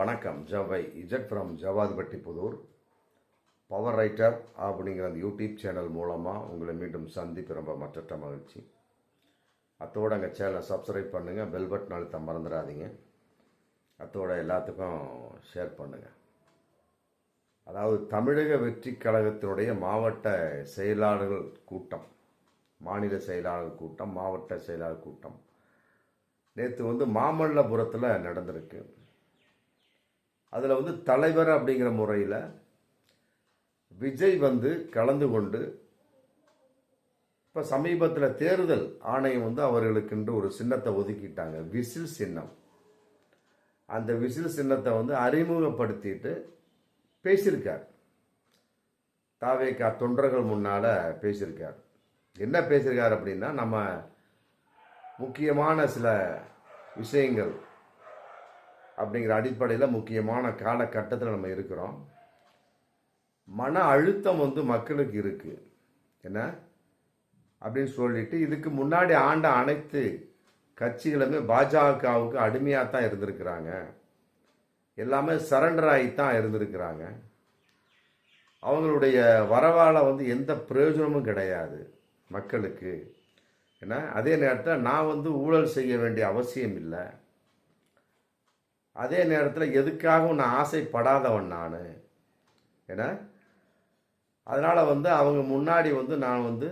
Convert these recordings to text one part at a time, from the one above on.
வணக்கம் ஜவை Z from Javadhipatti Puthur. Power writer அப்படிங்கிற அந்த யூடியூப் சேனல் மூலமாக உங்களை மீண்டும் சந்திப்பு ரொம்ப மற்ற மகிழ்ச்சி. அத்தோட எங்கள் சேனலை சப்ஸ்கிரைப் பண்ணுங்கள் பெல் பட்டன் அழுத்த மறந்துடாதீங்க. அத்தோட எல்லாத்துக்கும் ஷேர் பண்ணுங்கள் அதாவது தமிழக வெற்றி கழகத்தினுடைய மாவட்ட செயலாளர்கள் கூட்டம் மாநில செயலாளர் கூட்டம் மாவட்ட செயலாளர் கூட்டம். நேற்று வந்து மாமல்லபுரத்தில் நடந்திருக்கு. அதில் வந்து தலைவர் அப்படிங்கிற முறையில் விஜய் வந்து கலந்து கொண்டு இப்போ சமீபத்தில் தேர்தல் ஆணையம் வந்து அவர்களுக்கென்று ஒரு சின்னத்தை ஒதுக்கிட்டாங்க. விசில் சின்னம். அந்த விசில் சின்னத்தை வந்து அறிமுகப்படுத்திட்டு பேசியிருக்கார். தாவேக்கா தொண்டர்கள் முன்னால் பேசியிருக்கார். என்ன பேசியிருக்கார் அப்படின்னா நம்ம முக்கியமான சில விஷயங்கள் அப்படிங்கிற அடிப்படையில் முக்கியமான காலகட்டத்தில் நம்ம இருக்கிறோம். மன அழுத்தம் வந்து மக்களுக்கு இருக்குது என்ன? அப்படின்னு சொல்லிட்டு இதுக்கு முன்னாடி ஆண்ட அனைத்து கட்சிகளுமே பாஜகவுக்கு அடிமையாக தான் இருந்திருக்கிறாங்க. எல்லாமே சரண்டர் ஆகி தான் இருந்திருக்கிறாங்க. அவங்களுடைய வரவால் வந்து எந்த பிரயோஜனமும் கிடையாது மக்களுக்கு. ஏன்னா அதே நேரத்தில் நான் வந்து ஊழல் செய்ய வேண்டிய அவசியம் இல்லை. அதே நேரத்தில் எதுக்காகவும் நான் ஆசைப்படாதவன் நான். ஏன்னா அதனால் வந்து அவங்க முன்னாடி வந்து நான் வந்து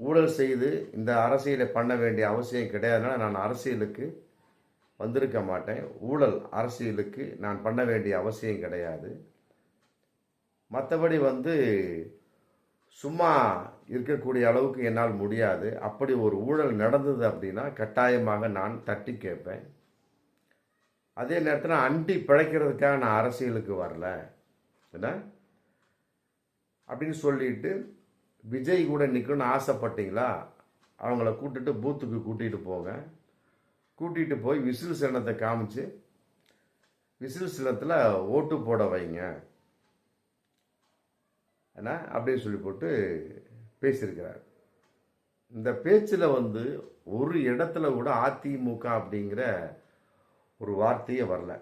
ஊழல் செய்து இந்த அரசியலை பண்ண வேண்டிய அவசியம் கிடையாதுனால நான் அரசியலுக்கு வந்திருக்க மாட்டேன். ஊழல் அரசியலுக்கு நான் பண்ண வேண்டிய அவசியம் கிடையாது. மற்றபடி வந்து சும்மா இருக்கக்கூடிய அளவுக்கு என்னால் முடியாது. அப்படி ஒரு ஊழல் நடந்தது அப்படின்னா கட்டாயமாக நான் தட்டி கேட்பேன். அதே நேரத்தில் அண்டி பிழைக்கிறதுக்காக நான் அரசியலுக்கு வரல. என்ன? அப்படின்னு சொல்லிட்டு விஜய் கூட நிற்கணும்னு ஆசைப்பட்டீங்களா? அவங்கள கூட்டிட்டு பூத்துக்கு கூட்டிகிட்டு போங்க. கூட்டிகிட்டு போய் விசில் சின்னத்தை காமிச்சு விசில் சின்னத்தில் ஓட்டு போட வைங்க. என்ன? அப்படின்னு சொல்லி போட்டு பேசியிருக்கிறார். இந்த பேச்சில் வந்து ஒரு இடத்துல கூட அதிமுக அப்படிங்கிற ஒரு வார்த்தையே வரல.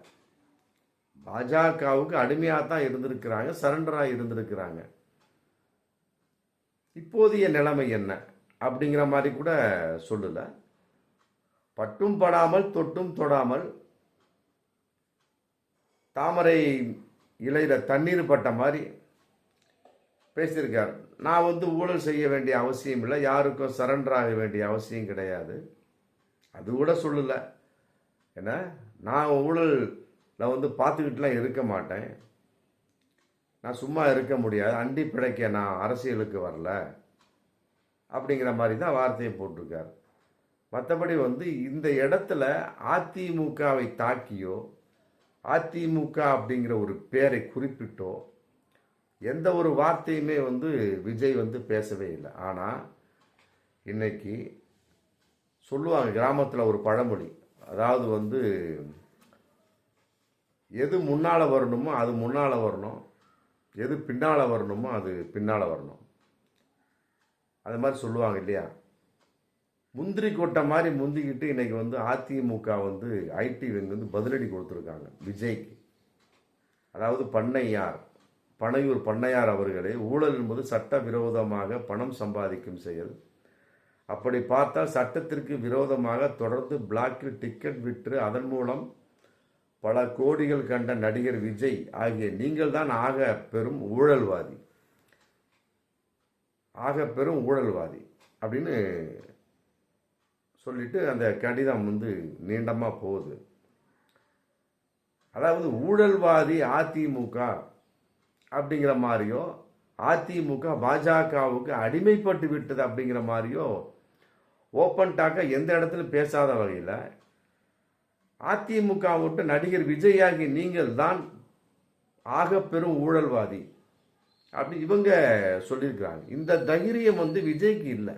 பாஜகவுக்கு அடிமையாக தான் இருந்திருக்கிறாங்க சரண்டராக இருந்திருக்கிறாங்க. இப்போதைய நிலைமை என்ன அப்படிங்கிற மாதிரி கூட சொல்லலை. பட்டும் படாமல் தொட்டும் தொடாமல் தாமரை இலையில் தண்ணீர் பட்ட மாதிரி பேசியிருக்கார். நான் வந்து ஊழல் செய்ய வேண்டிய அவசியம் இல்லை யாருக்கும் சரண்டர் ஆக வேண்டிய அவசியம் கிடையாது. அது கூட சொல்லலை. என்ன? நான் ஊழலில் வந்து பார்த்துக்கிட்டுலாம் இருக்க மாட்டேன். நான் சும்மா இருக்க முடியாது. அண்டி பிழைக்க நான் அரசியலுக்கு வரல. அப்படிங்கிற மாதிரி தான் வார்த்தையை போட்டிருக்கார். மற்றபடி வந்து இந்த இடத்துல அதிமுகவை தாக்கியோ அதிமுக அப்படிங்கிற ஒரு பேரை குறிப்பிட்டோ எந்த ஒரு வார்த்தையுமே வந்து விஜய் வந்து பேசவே இல்லை. ஆனால் இன்னைக்கு சொல்லுவாங்க கிராமத்தில் ஒரு பழமொழி அதாவது வந்து எது முன்னால் வரணுமோ அது முன்னால் வரணும். எது பின்னால் வரணுமோ அது பின்னால் வரணும். அது மாதிரி சொல்லுவாங்க இல்லையா? முந்திரி கொட்டை மாதிரி முந்திக்கிட்டு இன்றைக்கி வந்து அதிமுக வந்து ஐடி வந்து பதிலடி கொடுத்துருக்காங்க விஜய்க்கு. அதாவது பண்ணையார் பனையூர் பண்ணையார் அவர்களே ஊழல் என்பது சட்ட விரோதமாக பணம் சம்பாதிக்கும் செயல். அப்படி பார்த்தால் சட்டத்திற்கு விரோதமாக தொடர்ந்து பிளாக்கில் டிக்கெட் விற்று அதன் மூலம் பல கோடிகள் கண்ட நடிகர் விஜய் ஆகிய நீங்கள் தான் ஆக பெரும் ஊழல்வாதி. ஆக பெரும் ஊழல்வாதி அப்படின்னு சொல்லிட்டு அந்த கடிதம் வந்து நீண்டமாக போகுது. அதாவது ஊழல்வாதி அதிமுக அப்படிங்கிற மாதிரியோ அதிமுக பாஜகவுக்கு அடிமைப்பட்டு விட்டது அப்படிங்கிற மாதிரியோ ஓப்பன் டாக்காக எந்த இடத்துலையும் பேசாத வகையில் அதிமுக விட்டு நடிகர் விஜயாகி நீங்கள் தான் ஆக பெரும் ஊழல்வாதி. அப்படி இவங்க சொல்லியிருக்கிறாங்க. இந்த தைரியம் வந்து விஜய்க்கு இல்லை.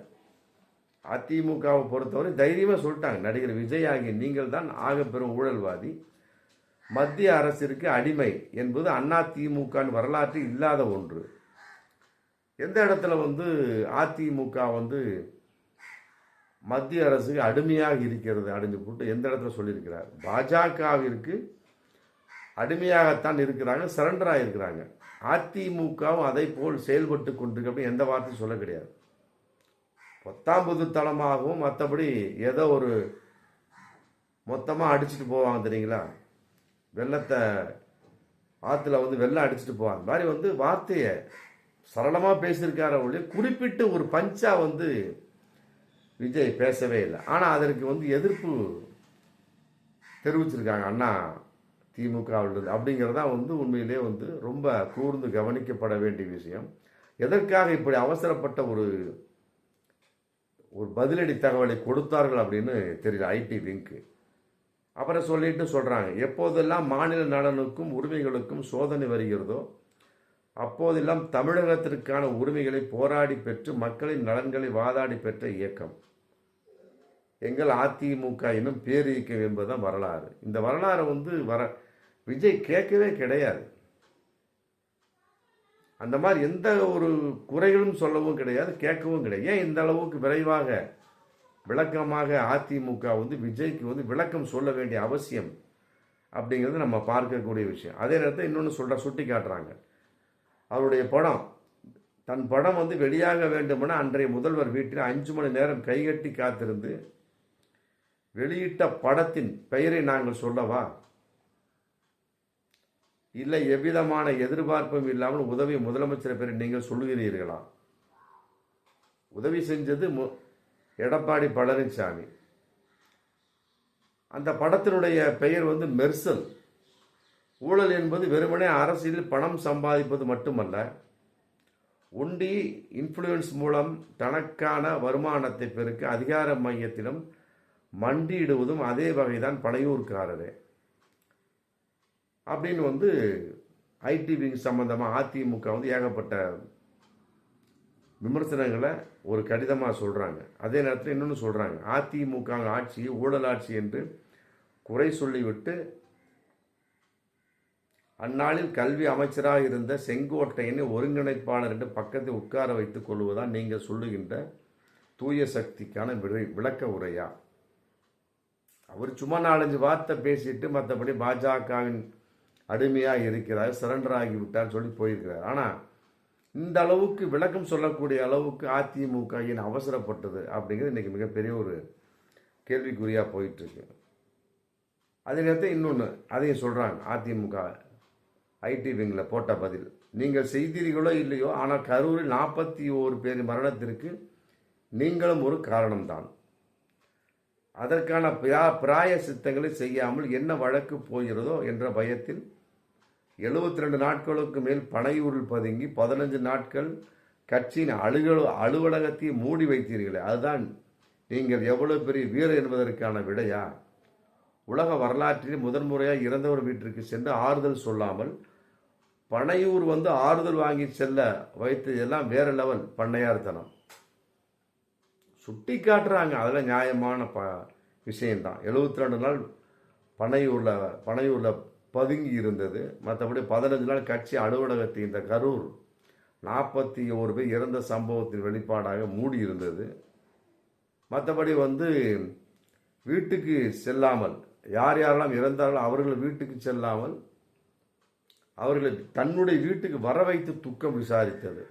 அதிமுகவை பொறுத்தவரை தைரியமாக சொல்லிட்டாங்க. நடிகர் விஜய் ஆகிய நீங்கள் தான் ஆக பெரும் ஊழல்வாதி. மத்திய அரசிற்கு அடிமை என்பது அண்ணா திமுகன்னு வரலாற்று இல்லாத ஒன்று. எந்த இடத்துல வந்து அதிமுக வந்து மத்திய அரசுக்கு அடிமையாக இருக்கிறது அப்படின்னு போட்டு எந்த இடத்துல சொல்லியிருக்கிறார்? பாஜகவிற்கு அடிமையாகத்தான் இருக்கிறாங்க சரண்டர் இருக்கிறாங்க அதிமுகவும் அதை போல் செயல்பட்டு கொண்டிருக்கு அப்படின்னு எந்த வார்த்தையும் சொல்ல கிடையாது. பத்தாம்பது தளமாகவும் மற்றபடி ஏதோ ஒரு மொத்தமாக அடிச்சுட்டு போவாங்க தெரியுங்களா? வெள்ளத்தை ஆற்றுல வந்து வெள்ளம் அடிச்சுட்டு போவாங்க. அந்த மாதிரி வந்து வார்த்தையை சரளமாக பேசியிருக்கார ஒழிய குறிப்பிட்டு ஒரு பஞ்சாக வந்து விஜய் பேசவே இல்லை. ஆனால் அதற்கு வந்து எதிர்ப்பு தெரிவிச்சிருக்காங்க. அண்ணா திமுகவிலிருந்து அப்படிங்கிறதா வந்து உண்மையிலே வந்து ரொம்ப கூர்ந்து கவனிக்கப்பட வேண்டிய விஷயம். எதற்காக இப்படி அவசரப்பட்ட ஒரு ஒரு பதிலடி தகவலை கொடுத்தார்கள் அப்படின்னு தெரியல. ஐடி லிங்க்கு அப்புறம் சொல்லிட்டு சொல்கிறாங்க எப்போதெல்லாம் மாநில நலனுக்கும் உரிமைகளுக்கும் சோதனை வருகிறதோ அப்போதெல்லாம் தமிழகத்திற்கான உரிமைகளை போராடி பெற்று மக்களின் நலன்களை வாதாடி பெற்ற இயக்கம். எங்கள் அதிமுக என்னும் பேரியக்கம் என்பதுதான் வரலாறு. இந்த வரலாறை வந்து வர விஜய் கேட்கவே கிடையாது. அந்த மாதிரி எந்த ஒரு குறைகளும் சொல்லவும் கிடையாது கேட்கவும் கிடையாது. ஏன் இந்த அளவுக்கு விரைவாக விளக்கமாக அதிமுக வந்து விஜய்க்கு வந்து விளக்கம் சொல்ல வேண்டிய அவசியம் அப்படிங்கிறது நம்ம பார்க்கக்கூடிய விஷயம். அதே நேரத்தில் இன்னொன்று சொல்கிற சுட்டி காட்டுறாங்க. அவருடைய படம் தன் படம் வந்து வெளியாக வேண்டுமென அன்றைய முதல்வர் வீட்டில் அஞ்சு மணி நேரம் கைகட்டி காத்திருந்து வெளியிட்ட படத்தின் பெயரை நாங்கள் சொல்லவா? இல்லை எவ்விதமான எதிர்பார்ப்பும் இல்லாமல் உதவி முதலமைச்சர் பேரை நீங்கள் சொல்லுகிறீர்களா? உதவி செஞ்சது மு- எடப்பாடி பழனிசாமி. அந்த படத்தினுடைய பெயர் வந்து மெர்சல். ஊழல் என்பது வெறுமனே அரசியலில் பணம் சம்பாதிப்பது மட்டுமல்ல ஒண்டி இன்ஃப்ளூயன்ஸ் மூலம் தனக்கான வருமானத்தை பெருக்க அதிகார மையத்திலும் மண்டியிடுவதும் அதே வகைதான் பழையூர்காரரே அப்படின்னு வந்து ஐடி விங் சம்பந்தமாக அதிமுக வந்து ஏகப்பட்ட விமர்சனங்களை ஒரு கடிதமாக சொல்கிறாங்க அதே நேரத்தில் இன்னொன்று சொல்கிறாங்க அதிமுக ஆட்சி ஊழல் ஆட்சி என்று குறை சொல்லிவிட்டு அந்நாளில் கல்வி அமைச்சராக இருந்த செங்கோட்டையனை ஒருங்கிணைப்பாளர் என்று பக்கத்தில் உட்கார வைத்துக் கொள்வதா நீங்கள் சொல்லுகின்ற தூய சக்திக்கான விளை- விளக்க உரையா? அவர் சும்மா நாலஞ்சு வார்த்தை பேசிட்டு மற்றபடி பாஜகவின் அடிமையாக இருக்கிறார் சரண்டர் ஆகிவிட்டார் சொல்லி போயிருக்கிறார். ஆனால் இந்த அளவுக்கு விளக்கம் சொல்லக்கூடிய அளவுக்கு அதிமுக ஏன் அவசரப்பட்டது அப்படிங்கிறது இன்னைக்கு மிகப்பெரிய ஒரு கேள்விக்குறியாக போயிட்டுருக்கு. அதே நேரத்தில் இன்னொன்று அதையும் சொல்கிறாங்க அதிமுக ஐடி விங்கில் போட்ட பதில் நீங்கள் செய்தீர்களோ இல்லையோ ஆனால் கரூரில் நாற்பத்தி ஓரு பேர் மரணத்திற்கு நீங்களும் ஒரு காரணம்தான். அதற்கான பிரா- பிராய சித்தங்களை செய்யாமல் என்ன வழக்கு போகிறதோ என்ற பயத்தில் 72 ரெண்டு நாட்களுக்கு மேல் பனையூரில் பதுங்கி பதினஞ்சு நாட்கள் கட்சியின் அலுவல அலுவலகத்தை மூடி வைத்தீர்களே அதுதான் நீங்கள் எவ்வளவு பெரிய வீரர் என்பதற்கான விடையா? உலக வரலாற்றில் முதன்முறையாக இறந்தவர் வீட்டிற்கு சென்று ஆறுதல் சொல்லாமல் பனையூர் வந்து ஆறுதல் வாங்கி செல்ல வைத்ததெல்லாம் வேறு வேற லெவல் பண்ணையார்த்தனம். சுட்டி காட்டுறாங்க அதில் நியாயமான ப விஷயந்தான் எழுபத்தி ரெண்டு நாள் பனையூரில் பனையூரில் பதுங்கி இருந்தது. மற்றபடி பதினஞ்சு நாள் கட்சி அலுவலகத்தை இந்த கரூர் நாற்பத்தி ஒரு பேர் இறந்த சம்பவத்தின் வெளிப்பாடாக மூடி இருந்தது. மற்றபடி வந்து வீட்டுக்கு செல்லாமல் யார் யாரெல்லாம் இறந்தார்களோ அவர்கள் வீட்டுக்கு செல்லாமல் அவர்களை தன்னுடைய வீட்டுக்கு வர வைத்து துக்கம் விசாரித்தது.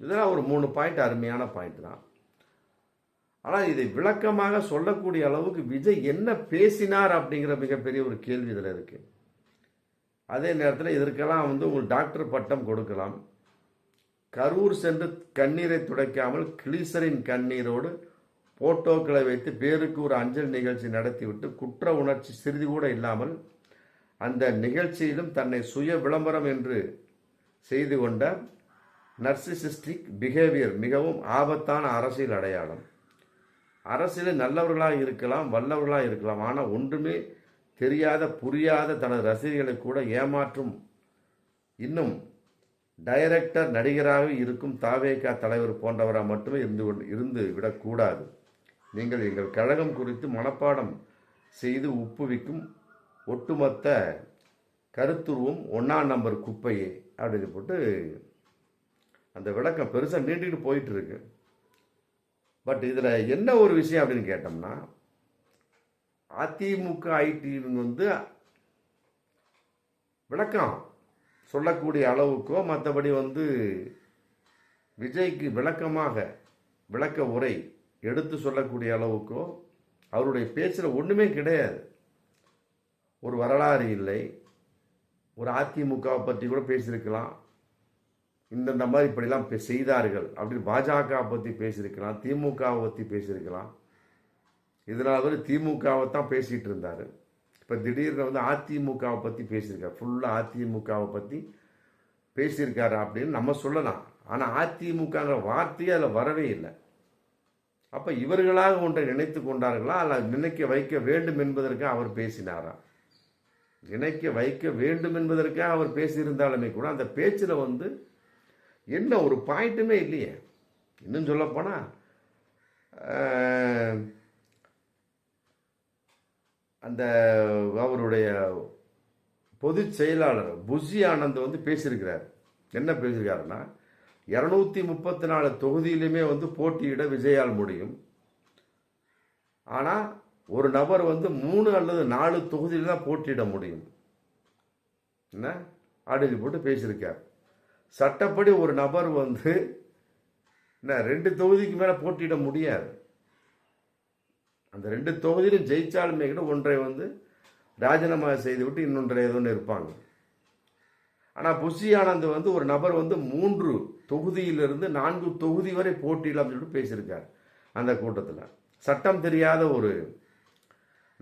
இதெல்லாம் ஒரு மூணு பாயிண்ட் அருமையான பாயிண்ட் தான். ஆனால் இதை விளக்கமாக சொல்லக்கூடிய அளவுக்கு விஜய் என்ன பேசினார் அப்படிங்கிற மிகப்பெரிய ஒரு கேள்வி இதில் இருக்கு. அதே நேரத்தில் இதற்கெல்லாம் வந்து உங்கள் டாக்டர் பட்டம் கொடுக்கலாம். கரூர் சென்று கண்ணீரை துடைக்காமல் கிளீசரின் கண்ணீரோடு போட்டோக்களை வைத்து பேருக்கு ஒரு அஞ்சல் நிகழ்ச்சி நடத்திவிட்டு குற்ற உணர்ச்சி சிறிது கூட இல்லாமல் அந்த நிகழ்ச்சியிலும் தன்னை சுய விளம்பரம் என்று செய்து கொண்ட நர்சிசிஸ்டிக் பிஹேவியர் மிகவும் ஆபத்தான அரசியல் அடையாளம். அரசியல் நல்லவர்களாக இருக்கலாம் வல்லவர்களாக இருக்கலாம். ஆனால் ஒன்றுமே தெரியாத புரியாத தனது ரசிகர்களை கூட ஏமாற்றும் இன்னும் டைரக்டர் நடிகராக இருக்கும் தாவேகா தலைவர் போன்றவராக மட்டுமே இருந்து கொண்டு இருந்து விடக்கூடாது நீங்கள் எங்கள் கழகம் குறித்து மனப்பாடம் செய்து ஒப்புவிக்கும் ஒட்டுமொத்த கருத்துருவம் ஒன்றாம் நம்பர் குப்பையே அப்படின்னு போட்டு அந்த விளக்கம் பெருசாக நீண்டுக்கிட்டு போயிட்டு இருக்கு. பட் இதில் என்ன ஒரு விஷயம் அப்படின்னு கேட்டோம்னா அதிமுக ஐடி வந்து விளக்கம் சொல்லக்கூடிய அளவுக்கோ மற்றபடி வந்து விஜய்க்கு விளக்கமாக விளக்க உரை எடுத்து சொல்லக்கூடிய அளவுக்கோ அவருடைய பேச்சில் ஒன்றுமே கிடையாது. ஒரு வரலாறு இல்லை. ஒரு அதிமுகவை பற்றி கூட பேசியிருக்கலாம். இந்தந்த மாதிரி இப்படிலாம் பே- செய்தார்கள். அப்படின்னு பாஜக பற்றி பேசியிருக்கலாம் திமுகவை பற்றி பேசியிருக்கலாம். இதனால் வந்து திமுகவை தான் பேசிகிட்டு இருந்தார். இப்போ திடீர்னு வந்து அதிமுகவை பற்றி பேசியிருக்காரு. ஃபுல்லாக அதிமுகவை பற்றி பேசியிருக்காரு அப்படின்னு நம்ம சொல்லலாம். ஆனால் அதிமுகங்கிற வார்த்தையே அதில் வரவே இல்லை. அப்போ இவர்களாக ஒன்றை நினைத்து கொண்டார்களா? அல்ல நினைக்க வைக்க வேண்டும் என்பதற்காக அவர் பேசினாரா? நினைக்க வைக்க வேண்டும் என்பதற்காக அவர் பேசியிருந்தாலுமே கூட அந்த பேச்சில் வந்து என்ன ஒரு பாயிண்ட்டுமே இல்லையே. இன்னும் சொல்லப்போனால் அந்த அவருடைய பொதுச் செயலாளர் புஷி ஆனந்த் வந்து பேசியிருக்கிறார். என்ன பேசியிருக்காருன்னா இரநூத்தி முப்பத்தி நாலு தொகுதியிலுமே வந்து போட்டியிட விஜயால் முடியும். ஆனால் ஒரு நபர் வந்து மூணு அல்லது நாலு தொகுதியில் தான் போட்டியிட முடியும். என்ன? ஆடியில் போட்டு பேசியிருக்கார். சட்டப்படி ஒரு நபர் வந்து என்ன ரெண்டு தொகுதிக்கு மேலே போட்டியிட முடியாது. அந்த ரெண்டு தொகுதியிலும் ஜெயிச்சாலுமே கூட ஒன்றை வந்து ராஜினாமா செய்துவிட்டு இன்னொன்றை ஏதோ ஒன்று இருப்பாங்க. ஆனால் புஷி ஆனந்த் வந்து ஒரு நபர் வந்து மூன்று தொகுதியிலிருந்து நான்கு தொகுதி வரை போட்டியிடலாம் சொல்லிட்டு பேசியிருக்கார் அந்த கூட்டத்தில். சட்டம் தெரியாத ஒரு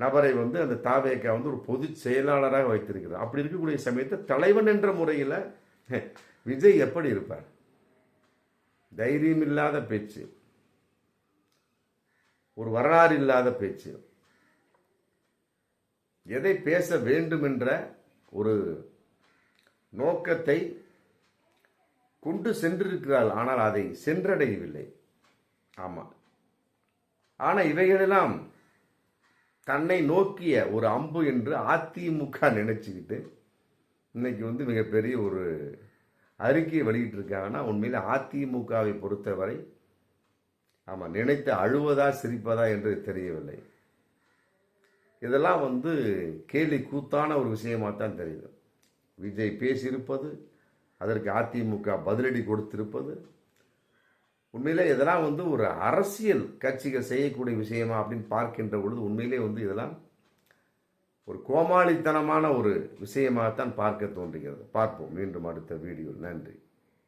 நபரை வந்து அந்த தாவேக்கா வந்து ஒரு பொதுச் செயலாளராக வைத்திருக்கிறார். அப்படி இருக்கக்கூடிய சமயத்தை தலைவன் என்ற முறையில் விஜய் எப்படி இருப்பார்? தைரியம் இல்லாத பேச்சு. ஒரு வரலாறு இல்லாத பேச்சு. எதை பேச வேண்டும் என்ற ஒரு நோக்கத்தை கொண்டு சென்றிருக்கிறாள். ஆனால் அதை சென்றடையவில்லை. ஆமாம் ஆனால் இவைகளெல்லாம் தன்னை நோக்கிய ஒரு அம்பு என்று அதிமுக நினைச்சுக்கிட்டு இன்னைக்கு வந்து மிகப்பெரிய ஒரு அறிக்கையை வெளியிட்டிருக்காங்கன்னா உண்மையில் அதிமுகவை பொறுத்தவரை ஆமாம் நினைத்து அழுவதா சிரிப்பதா என்று தெரியவில்லை. இதெல்லாம் வந்து கேலி கூத்தான ஒரு விஷயமாக தான் தெரியுது. விஜய் பேசியிருப்பது அதற்கு அதிமுக பதிலடி கொடுத்திருப்பது. உண்மையிலே இதெல்லாம் வந்து ஒரு அரசியல் கட்சிகள் செய்யக்கூடிய விஷயமா அப்படின்னு பார்க்கின்ற பொழுது உண்மையிலே வந்து இதெல்லாம் ஒரு கோமாளித்தனமான ஒரு விஷயமாகத்தான் பார்க்க தோன்றுகிறது. பார்ப்போம். மீண்டும் அடுத்த வீடியோ நன்றி.